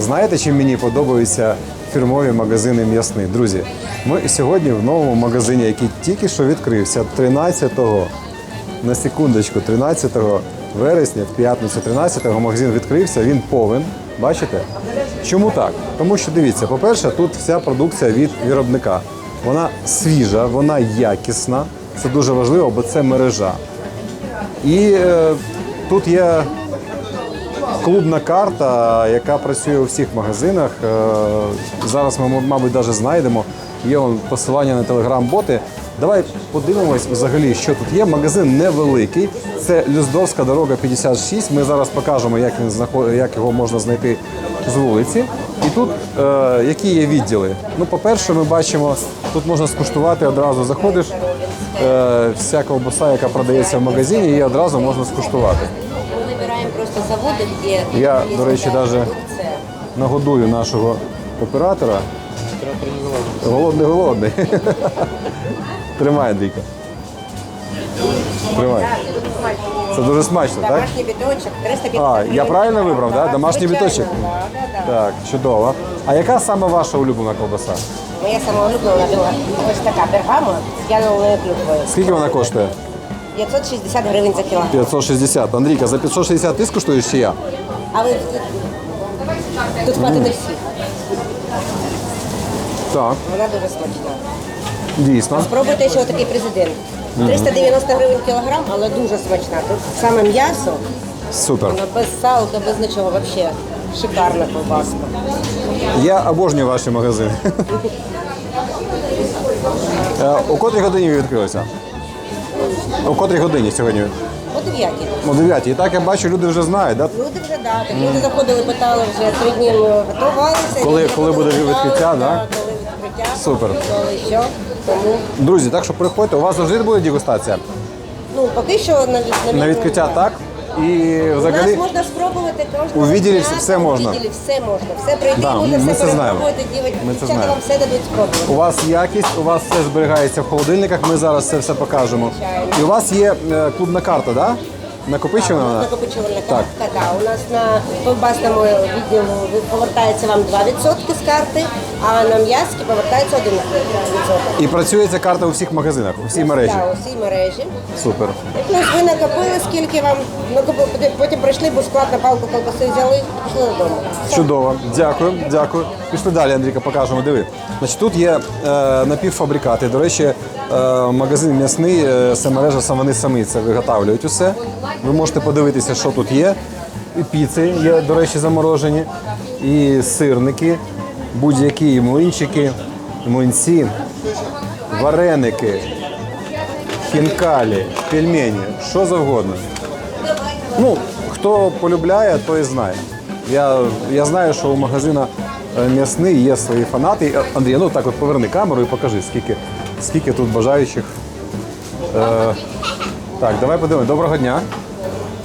Знаєте, чим мені подобаються фірмові магазини м'ясні? Друзі, ми сьогодні в новому магазині, який тільки що відкрився 13-го, на секундочку, 13 вересня, в п'ятницю 13-го магазин відкрився, він повен. Бачите? Чому так? Тому що дивіться, по-перше, тут вся продукція від виробника. Вона свіжа, вона якісна. Це дуже важливо, бо це мережа. І е, тут є клубна карта, яка працює у всіх магазинах. Е, Зараз ми, мабуть, навіть знайдемо. Є вон посилання на телеграм-боти. Давай подивимось взагалі, що тут є. Магазин невеликий. Це Люздовська дорога 56. Ми зараз покажемо, як він знаход... як його можна знайти з вулиці. І тут е, які є відділи. Ну, по-перше, ми бачимо, тут можна скуштувати одразу заходиш. Е, вся ковбаса, яка продається в магазині, її одразу можна скуштувати Мы выбираем просто заводы, где Я, есть до речі, такая даже продукция. нагодую нашого оператора. Голодний, голодний. Тримай, Андрійка. Тримай. Це дуже смачно, так? Домашний биточек, 350 А, я гривен. правильно вибрав, да? Домашній звичайно, биточок? Да, да, да. Так, чудово. А яка саме ваша улюблена ковбаса? Моя сама улюблена була ось така бергамо з янголою клюквою. Скільки вона коштує? 560 гривень за кілограм. 560. Андрійка, за 560 ти скуштуєш чи я? А ви тут хватить не всіх. Так, Вона дуже смачна. дійсно. Спробуйте ще отакий президент. 390 гривень кілограм, але дуже смачна. Тут саме м'ясо, Супер. воно без салка, без нічого, взагалі шикарна ковбаска. Я обожнюю ваші магазини. Е, У котрій годині ви відкрилися? У котрій годині сьогодні? О 9. О 9. І так я бачу, люди вже знають, да? Люди вже да, так люди заходили, питали вже три дні ми готувалися. Коли- люди коли буде заходили, відкриття, так? да? Коли відкриття, Супер. коли що. Тому Друзі, так що приходьте, у вас завжди буде дегустація. ну поки що на, від- На відкриття так. І У нас можна спробувати кожного У відділі м'яса, все можна. У відділі все можна. Все прийти, Да, буде, ми все перепробувати, дівчата Ми це знаємо. вам все дадуть спробувати. у вас якість, у вас все зберігається в холодильниках. Ми зараз це все покажемо. І у вас є е, клубна карта, да? Накопичена вона? Накопичувальна Так. картка, да. У нас на ковбасному відділу повертається вам 2% з карти, а на м'язки повертається 1%. І працює ця карта у всіх магазинах, у всій мережі. Так, у всій мережі. Супер. І плюс ви накопили, скільки вам накопили, потім- прийшли, бо склад на палку колбаси взяли пішли додому. Все. Чудово, дякую, дякую. Пішли далі, Андрійка, покажемо. Диви. Значить, тут є е, напівфабрикати. До речі, магазин м'ясний, е, це мережа сам вони самі це виготовлюють усе. Ви можете подивитися, що тут є. І піци є, до речі, заморожені, і сирники, будь-які і млинчики, млинці, вареники, хінкалі, пельмені, що завгодно. Ну, хто полюбляє, той знає. Я, я знаю, що у магазина е, м'ясний є свої фанати. Е, Андрій, ну так от поверни камеру і покажи, скільки, скільки тут бажаючих. Е, так, давай подивимось. Доброго дня.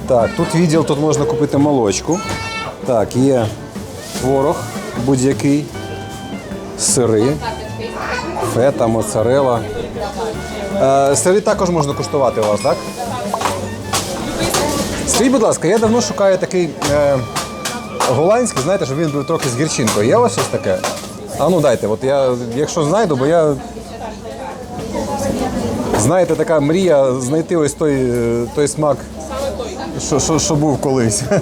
Так, тут відділ, тут можна купити молочку. Так, є творог будь-який, сири, фета, моцарела. Е, сири також можна куштувати у вас, так? Скажіть, будь ласка, я давно шукаю такий е, голландський, знаєте, щоб він був трохи з гірчинкою. Є у вас щось таке? А ну дайте, от я, якщо знайду, бо я. Знаєте, така мрія знайти ось той, е, той смак, що, що, що був колись.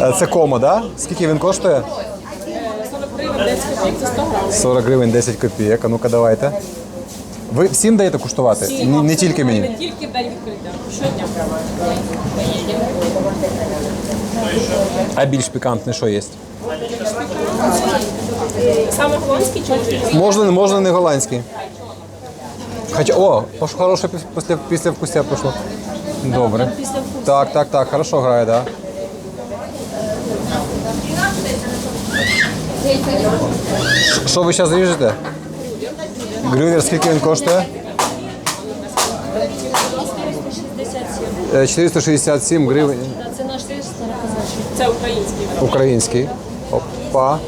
Е, Це комо? Да? Скільки він коштує? 40 гривень 10 копійок. А ну-ка давайте. Ви всім даєте куштувати? Ні- не тільки мені. Не тільки день відкриття. Щодня. А більш пікантне що є? Саме голландський чи Можна, можна не голландський. Хоча, о, хороше після, після вкуся пішло. Добре. Так, так, так, хорошо грає, так. Да. Що ви зараз ріжете? Грювер, скільки він коштує? Е, 467 гривень це наш. Це український. український. Опа.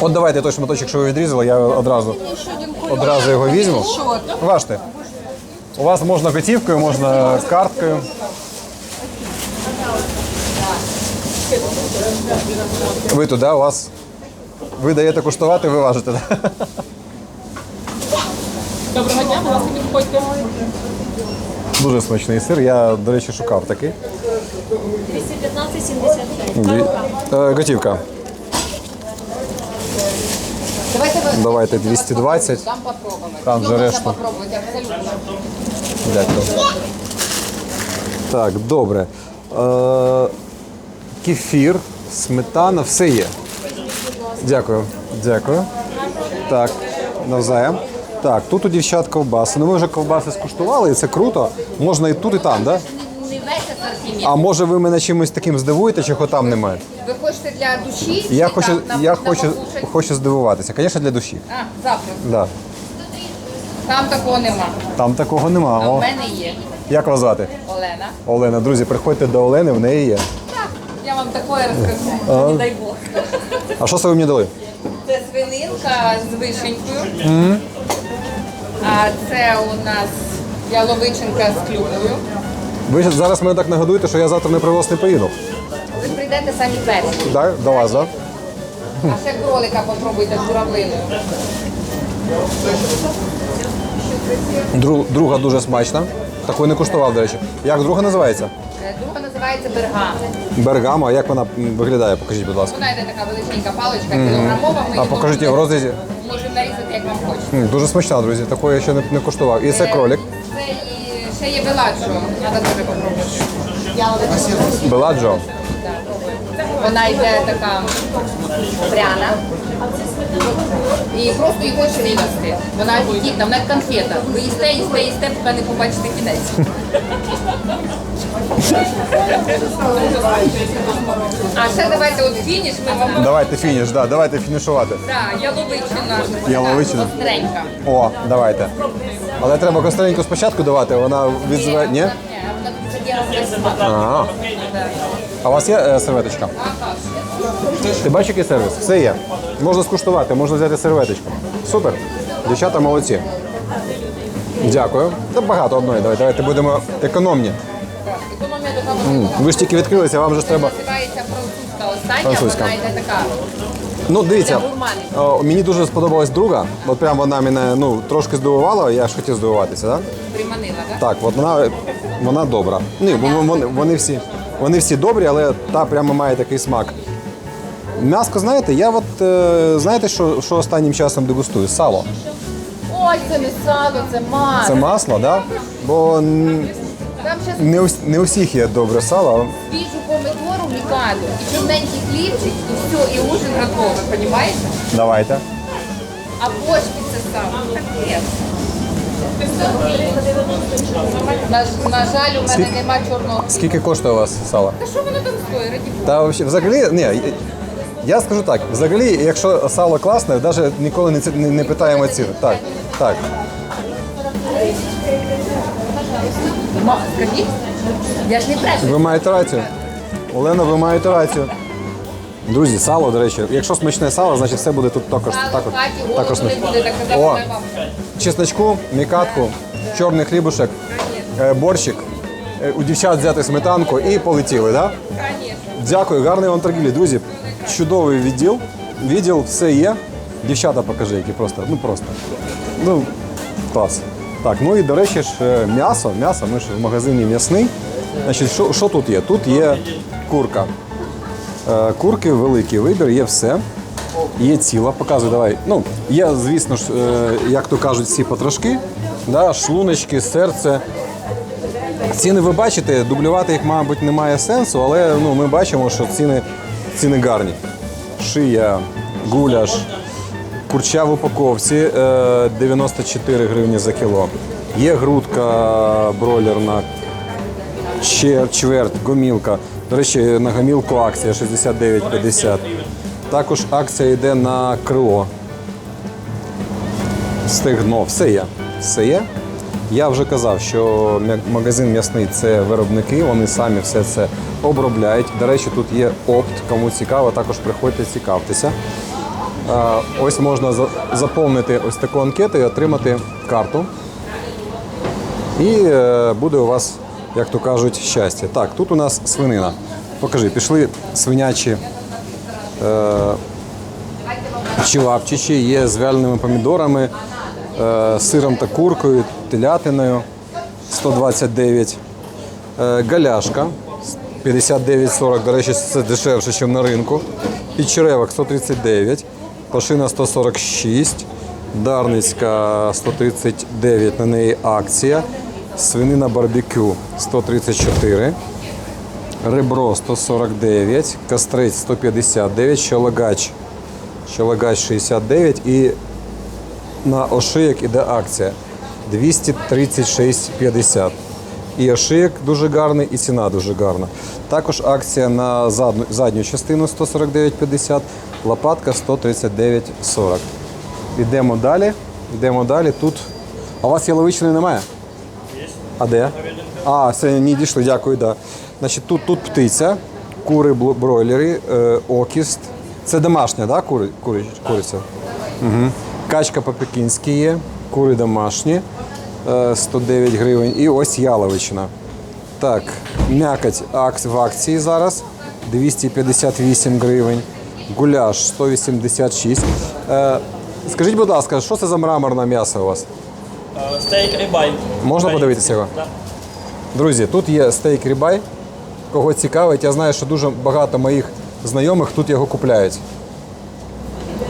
От давайте той шматочок, що ви відрізали, я одразу, одразу його візьму. Важте. У вас можна готівкою, можна карткою. Ви туди, у вас. Ви даєте куштувати, ви важите. да? Доброго дня, будь ласка, підходьте. Дуже смачний сир. Я, до речі, шукав такий. 215,76. Дві- Е, Готівка. Давайте 220. Там попробовать. Там же абсолютно. Дякую. Так, добре. Е, кефір, сметана, все є. Дякую. Дякую. Так, навзаєм. Так, тут у дівчат ковбаси. Ну ми вже ковбаси скуштували, і це круто. Можна і тут, і там, так? Да? А може ви мене чимось таким здивуєте, чого там немає? Хочете для душі? Я чи хочу, на- я на хочу, покушать? хочу здивуватися. Звісно, для душі. А, завтра. Да. Там такого нема. Там такого нема. А О, в мене є. як вас звати? Олена. Олена, друзі, приходьте до Олени, в неї є. Так, я вам такое розкажу. Не дай Бог. А що це ви мені дали? Це свининка з вишенькою. А це у нас яловичинка з клюквою. Ви зараз мене так нагодуєте, що я завтра не привоз не поїду. Прийдете самі перші. Так? До вас, так? А ще кролика попробуйте з журавлиною. Дру- друга дуже смачна. Такої не куштував, до речі. Як друга називається? Е, Друга називається бергам. Бергама. А Як вона виглядає? Покажіть, будь ласка. Вона йде така величенька паличка, кілограмова. Ми А її покажіть її в можемо- розрізі. Можемо нарізати, як вам хочеться. М, Дуже смачна, друзі. Такої я ще не, не куштував. І це кролик. Це і ще є беладжо. Треба дуже попробувати. Беладжо. Вона йде така пряна. І просто її хочеться їсти. Вона апетитна, вона як конфета. Ви їсте, їсте, їсте, поки не побачите кінець. А ще давайте от фініш ми вам. Давайте фініш, да, давайте фінішувати. Так, яловичина. Яловичина. Остренька. О, давайте. Але треба костреньку спочатку давати, вона відзиває. Ні? Ні, вона тоді. А, а у вас є е, серветочка? Ти бачиш, який сервіс? Все є. Можна скуштувати, можна взяти серветочку. Супер. Дівчата молодці. Дякую. Та багато одної. Давайте, давайте будемо економні. Економія така. Ви ж тільки відкрилися, вам же ж треба. Називається французька остання, Французька. вона йде така. Ну, дивіться, Для гурманів. мені дуже сподобалась друга. От прям вона мене ну, трошки здивувала, я ж хотів здивуватися, так? Приманила, так? Так, от вона, вона добра. Ні, бо вони, вони, всі, вони всі добрі, але та прямо має такий смак. М'яско, знаєте, я от е, знаєте, що, що останнім часом дегустую? Сало. Ой, це не сало, це масло. Це масло, да? Бо не у, не у всіх є добре сало. свіжу помидору мікаду, і чорненький хлібчик, і все, і ужин готовий, розумієте? Давайте. А бочки це. Капець. На, на жаль, у мене Скільки? нема чорного. Скільки коштує у вас сало? Та що воно там стоїть? Раді Бога? Та взагалі- взагалі, ні, я скажу так, взагалі, якщо сало класне, навіть ніколи не, ці- не, не питаємо ціну. Так, так. Ма, скажіть? Я ж не брешу. Ви маєте рацію. Олена, ви маєте рацію. Друзі, сало, до речі, якщо смачне сало, значить все буде тут також. Сало також, хаті також не смачне. буде, так казав О, моя бабуся. Чесночку, мікатку, чорний хлібушек, е, борщик, е, у дівчат взяти сметанку і полетіли, так? Да? Дякую, гарної вам торгівлі. Друзі, чудовий відділ. Відділ все є. Дівчата покажи, які просто. Ну просто. Ну, клас. Так, ну і до речі ж, е, м'ясо. М'ясо, ми ж в магазині м'ясний. Значить, що, що тут є? Тут є курка. Курки великий вибір, є все. Є ціла, показуй, давай. Ну, є, звісно ж, е, як то кажуть, всі потрошки, да, шлуночки, серце. Ціни ви бачите, дублювати їх, мабуть, немає сенсу, але ну, ми бачимо, що ціни, ціни гарні. Шия, гуляш, курча в упаковці е, 94 гривні за кіло. Є грудка бройлерна, ще чверть, гомілка. До речі, на гомілку акція 69,50. Також акція йде на крило. Стегно, все є. Все є. Я вже казав, що магазин м'ясний це виробники, вони самі все це обробляють. До речі, тут є опт, кому цікаво, також приходьте, цікавтеся. Ось можна заповнити ось таку анкету і отримати карту. І е, буде у вас, як то кажуть, щастя. Так, тут у нас свинина. Покажи, пішли свинячі чилапчичі, є з вяленими помідорами, е, сиром та куркою, телятиною 129. Е, галяшка 59,40, до речі, це дешевше, ніж на ринку. Підчеревок 139, пашина 146, Дарницька 139, на неї акція. Свинина барбекю 134, ребро 149, кастрець 159, щелагач, щелагач 69 і на ошиєк іде акція 236,50. І ошиєк дуже гарний, і ціна дуже гарна. Також акція на задню, задню частину 149,50, лопатка 139,40. Йдемо далі. Йдемо далі. Тут. А у вас яловичини немає? Є. А де? А, все, не дійшли, дякую, да. Значить, тут, тут птиця, кури бройлери, е, окіст. Це домашня, да, кури, кури, куриця? Угу. Качка по-пекінськи є, кури домашні, е, 109 гривень. І ось яловичина. Так, м'якоть в акції зараз 258 гривень. Гуляш 186. Е, скажіть, будь ласка, що це за мраморне м'ясо у вас? Е, Стейк рибай. Можна подивитися його? Друзі, тут є стейк рібай. Кого цікавить, я знаю, що дуже багато моїх знайомих тут його купляють.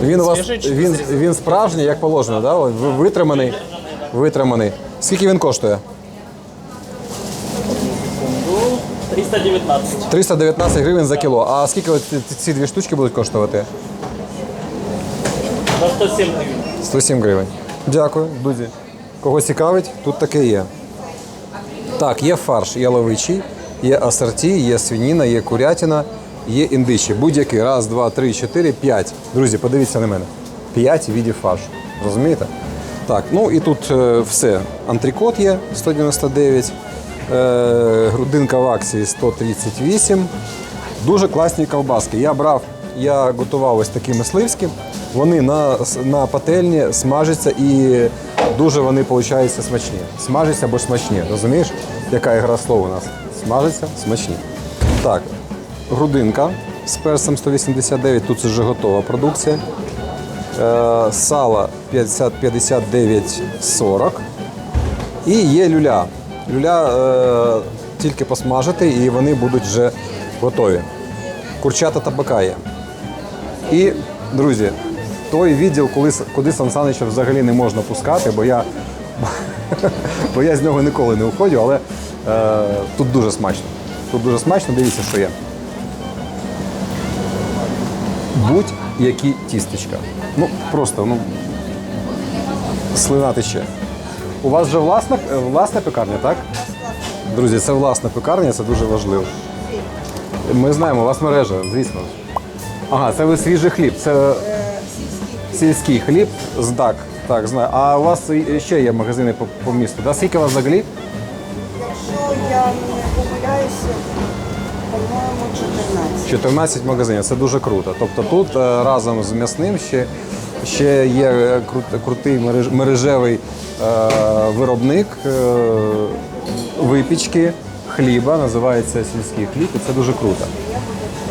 Він у вас він, він справжній, як положено, да? Витриманий. Витриманий. Скільки він коштує? 319. 319 гривень за кіло. А скільки от ці- ці дві штучки будуть коштувати? На 107 гривень. 107 гривень. Дякую, друзі. Кого цікавить, тут таке є. Так, є фарш яловичий, є асорті, є свініна, є курятина, є індичі. Будь-який. Раз, два, три, чотири, п'ять. Друзі, подивіться на мене. П'ять видів фаршу. Розумієте? Так, ну і тут е, все. Антрикот є 199, е, грудинка в акції 138. Дуже класні ковбаски. Я брав, я готував ось такі мисливські. Вони на, на пательні смажаться і дуже вони виходять смачні. Смажаться або смачні. Розумієш, яка ігра слов у нас? Смажаться, смачні. Так, грудинка з персом 189, тут це вже готова продукція. Е, сало 50, 59,40. І є люля. Люля е, тільки посмажити і вони будуть вже готові. Курчата табака є. І, друзі, той відділ, коли, куди Сан Санича взагалі не можна пускати, бо я, бо я з нього ніколи не уходжу, але тут дуже смачно. Тут дуже смачно, дивіться, що є. Будь-які тістечка. Ну, просто, ну, слина тече. У вас вже власна, е, власна пекарня, так? Друзі, це власна пекарня, це дуже важливо. Ми знаємо, у вас мережа, звісно. Ага, це ви свіжий хліб. Це сільський хліб з ДАК. Так, знаю. А у вас ще є магазини по, по місту. Да? Скільки у вас взагалі? Якщо я не помиляюся, по-моєму, 14. 14 магазинів. Це дуже круто. Тобто тут е, разом з м'ясним ще, ще є е, крут- крутий мереж- мережевий е, виробник е, випічки хліба, називається сільський хліб, і це дуже круто.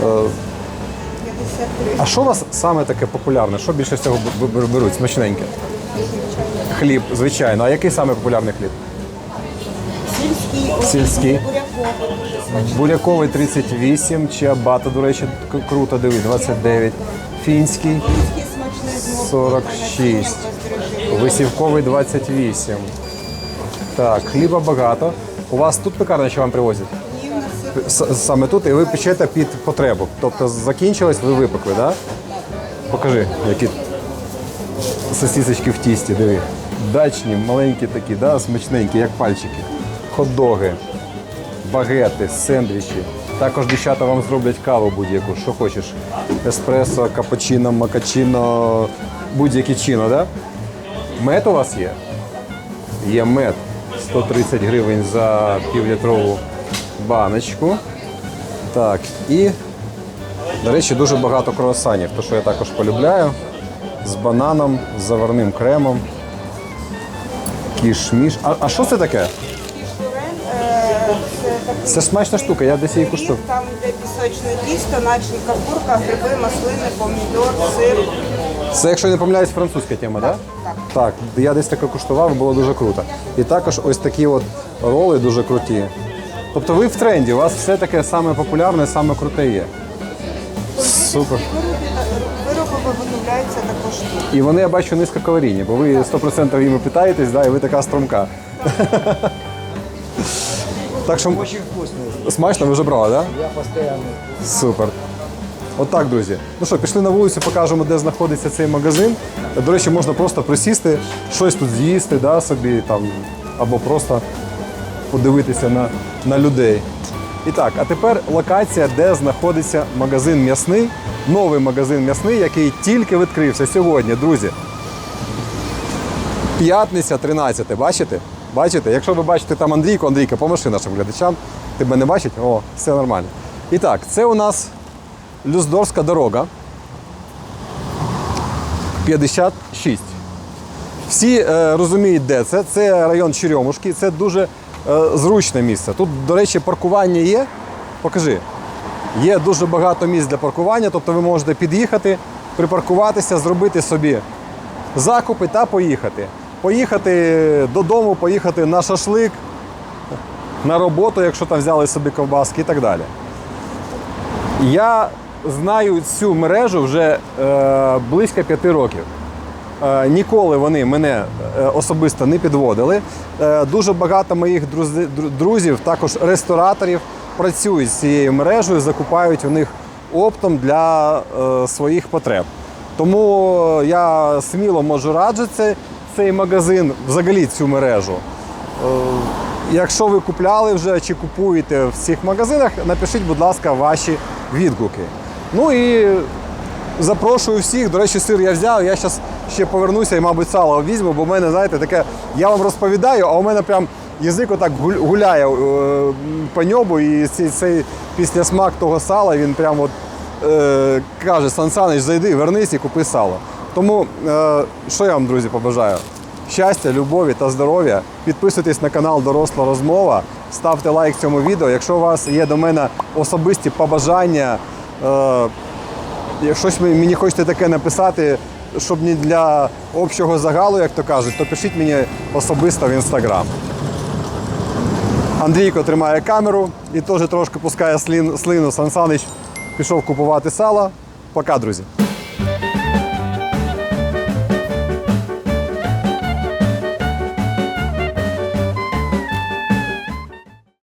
Е, А що у вас саме таке популярне? Що більше всього б- б- беруть? Смачненьке? Хліб, звичайно. А який саме популярний хліб? Сільський, буряковий, дуже смачний. Буряковий 38, чиабата, до речі, круто, диви, 29. Фінський Сільський смачний з морквою, 46. Висівковий 28. Так, хліба багато. У вас тут пекарня чи вам привозять? Саме тут і ви печете під потребу. Тобто закінчилось, ви випекли, так? Да? Покажи, які сосисочки в тісті, диви. Дачні, маленькі такі, да? смачненькі, як пальчики. Хот-доги, багети, сендвічі. Також дівчата вам зроблять каву будь-яку, що хочеш. Еспресо, капучино, макачино, будь-які чино, да? Мед у вас є? Є мед 130 гривень за півлітрову баночку. Так, і, до речі, дуже багато круасанів, то що я також полюбляю. З бананом, з заварним кремом. Кішміш. А, а що це таке? Це ж смачна штука, я десь її куштував. Там йде пісочне тісто, начинка, курка, гриби, маслини, помідор, сир. Це, якщо я не помиляюсь, французька тема, так? Так. Так, я десь таке куштував, було дуже круто. І також ось такі от роли дуже круті. Тобто ви в тренді, у вас все таке саме популярне, саме круте є. Супер. Вироби виготовляються також тут. І вони, я бачу, низькокалорійні, бо ви 100% їми питаєтесь, да, і ви така струмка. Так що Очень вкусный. смачно, ви вже брали, так? Я постоянно. Супер. Отак, друзі. Ну що, пішли на вулицю, покажемо, де знаходиться цей магазин. До речі, можна просто присісти, щось тут з'їсти, да, собі там, або просто подивитися на, на людей. І так, а тепер локація, де знаходиться магазин м'ясний, новий магазин м'ясний, який тільки відкрився сьогодні, друзі. П'ятниця 13, бачите? Бачите? Якщо ви бачите там Андрійку, Андрійка, поможи нашим глядачам. Тебе не бачать? О, все нормально. І так, це у нас Люздорська дорога. 56. Всі е, розуміють, де це. Це район Черемушки, це дуже е, зручне місце. Тут, до речі, паркування є. Покажи. Є дуже багато місць для паркування, тобто ви можете під'їхати, припаркуватися, зробити собі закупи та поїхати. Поїхати додому, поїхати на шашлик, на роботу, якщо там взяли собі ковбаски і так далі. Я знаю цю мережу вже е, близько п'яти років. Е, ніколи вони мене е, особисто не підводили. Е, дуже багато моїх друзів, також рестораторів, працюють з цією мережею, закупають у них оптом для е, своїх потреб. Тому я сміло можу раджити цей магазин, взагалі цю мережу. Е, Якщо ви купляли вже чи купуєте в цих магазинах, напишіть, будь ласка, ваші відгуки. Ну і запрошую всіх. До речі, сир я взяв. Я зараз ще повернуся і, мабуть, сало візьму, бо в мене, знаєте, таке, я вам розповідаю, а у мене прям язик отак гуляє е, по ньобу, і цей, цей післясмак того сала, він прям от е, каже, Сан Санич, зайди, вернись і купи сало. Тому е, що я вам, друзі, побажаю? Щастя, любові та здоров'я. Підписуйтесь на канал Доросла Розмова, ставте лайк цьому відео. Якщо у вас є до мене особисті побажання, е, щось мені хочете таке написати, щоб не для общого загалу, як то кажуть, то пишіть мені особисто в інстаграм. Андрійко тримає камеру і теж трошки пускає слину. Сан Санич пішов купувати сало. Пока, друзі.